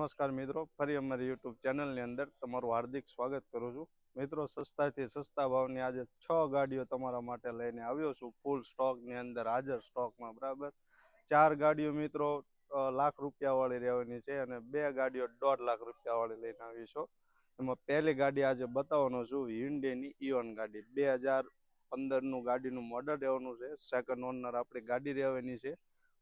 નમસ્કાર મિત્રો, ફરી અમારી યુટ્યુબ ચેનલની અંદર તમારું હાર્દિક સ્વાગત કરું છું. મિત્રો, સસ્તાથી સસ્તા ભાવની આજે છ ગાડીઓ તમારા માટે લઈને આવ્યો છું. ફૂલ સ્ટોકની અંદર, હાજર સ્ટોકમાં બરાબર? ચાર ગાડીઓ મિત્રો લાખ રૂપિયાવાળી રહેવાની છે અને બે ગાડીઓ દોઢ લાખ રૂપિયાવાળી લઈને આવી છો. એમાં પહેલી ગાડી આજે બતાવવાનો છું હિન્ડેની ઇઓન ગાડી. બે હજાર પંદરનું ગાડીનું મોડલ રહેવાનું છે. સેકન્ડ ઓનર આપણી ગાડી રહેવાની છે.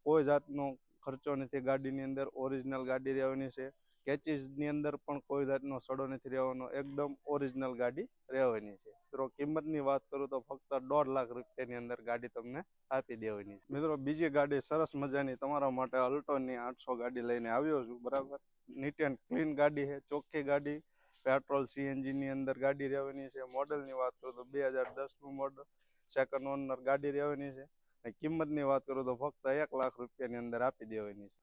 કોઈ જાતનો ખર્ચો નથી, ગાડીની અંદર ઓરિજિનલ ગાડી રહેવાની છે. કેચીસની અંદર પણ કોઈ જાતનો સડો નથી રહેવાનો, એકદમ ઓરિજિનલ ગાડી રહેવાની છે. મિત્રો, કિંમતની વાત કરું તો ફક્ત દોઢ લાખ રૂપિયાની અંદર ગાડી તમને આપી દેવાની છે. મિત્રો, બીજી ગાડી સરસ મજાની તમારા માટે અલ્ટોની આઠસો ગાડી લઈને આવ્યો છું, બરાબર? નીટ એન્ડ ક્લીન ગાડી છે, ચોખ્ખી ગાડી પેટ્રોલ સીએનજી ની અંદર ગાડી રહેવાની છે. મોડલની વાત કરું તો બે હજાર દસનું મોડલ સેકન્ડ ઓનર ગાડી રહેવાની છે. અને કિંમતની વાત કરું તો ફક્ત એક લાખ રૂપિયાની અંદર આપી દેવાની છે.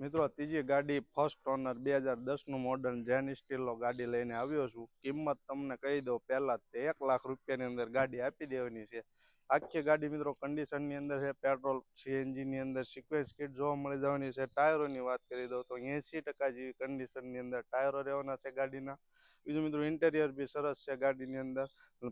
મિત્રો, ત્રીજી ગાડી ફર્સ્ટ ઓનર બે હજાર દસનું મોડલ જેન સ્ટીલનો ગાડી લઈને આવ્યો છું. કિંમત તમને કહી દઉં, પહેલાં તે એક લાખ રૂપિયાની અંદર ગાડી આપી દેવાની છે. આખી ગાડી મિત્રો કન્ડિશનની અંદર છે પેટ્રોલ સીએનજીની અંદર સિક્વેન્સ કિટ જોવા મળી જવાની છે. ટાયરોની વાત કરી દઉં તો એંસી ટકા જેવી કન્ડિશનની અંદર ટાયરો રહેવાના છે ગાડીના. બીજું મિત્રો ઇન્ટેરિયર બી સરસ છે ગાડીની અંદર.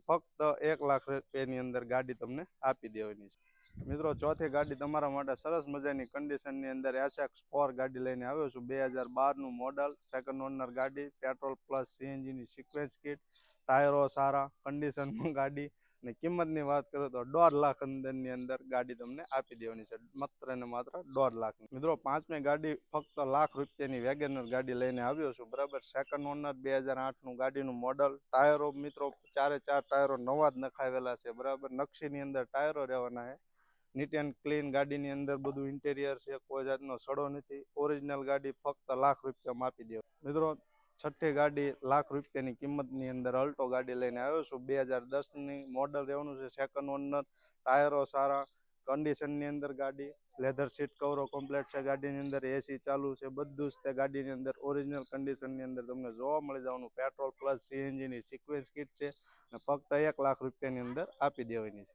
ફક્ત એક લાખ રૂપિયાની અંદર ગાડી તમને આપી દેવાની છે. મિત્રો, ચોથી ગાડી તમારા માટે સરસ મજાની કન્ડિશનની અંદર એસએક્સ ફોર ગાડી લઈને આવ્યો છું. બે હજાર બારનું મોડલ સેકન્ડ ઓનર ગાડી પેટ્રોલ પ્લસ સીએનજીની સિક્વેન્સ કિટ ટાયરો સારા કન્ડિશનમાં ગાડી અને કિંમતની વાત કરું તો દોઢ લાખ અંદરની અંદર ગાડી તમને આપી દેવાની છે. માત્ર ને માત્ર દોઢ લાખ. મિત્રો, પાંચમી ગાડી ફક્ત લાખ રૂપિયાની વેગેનર ગાડી લઈને આવ્યો છું. બરાબર સેકન્ડ ઓનર બે હજાર આઠનું ગાડીનું મોડલ ટાયરો મિત્રો, ચારે ચાર ટાયરો નવા જ નખાવેલા છે. બરાબર, નકશીની અંદર ટાયરો રહેવાના છે. નીટ એન્ડ ક્લીન ગાડીની અંદર બધું ઇન્ટેરિયર છે, કોઈ જાતનો સડો નથી. ઓરિજિનલ ગાડી ફક્ત લાખ રૂપિયામાં આપી દેવા મિત્રો, છઠ્ઠી ગાડી લાખ રૂપિયાની કિંમતની અંદર અલ્ટો ગાડી લઈને આવ્યો છું. બે હજાર દસની મોડલ રહેવાનું છે સેકન્ડ ઓનર ટાયરો સારા કન્ડિશનની અંદર ગાડી લેધર સીટ કવરો કમ્પ્લેટ છે, ગાડીની અંદર એસી ચાલુ છે, બધું જ તે ગાડીની અંદર ઓરિજિનલ કન્ડિશનની અંદર તમને જોવા મળી જવાનું. પેટ્રોલ પ્લસ સીએનજીની સિક્વેન્સ કિટ છે, અને ફક્ત એક લાખ રૂપિયાની અંદર આપી દેવાની છે.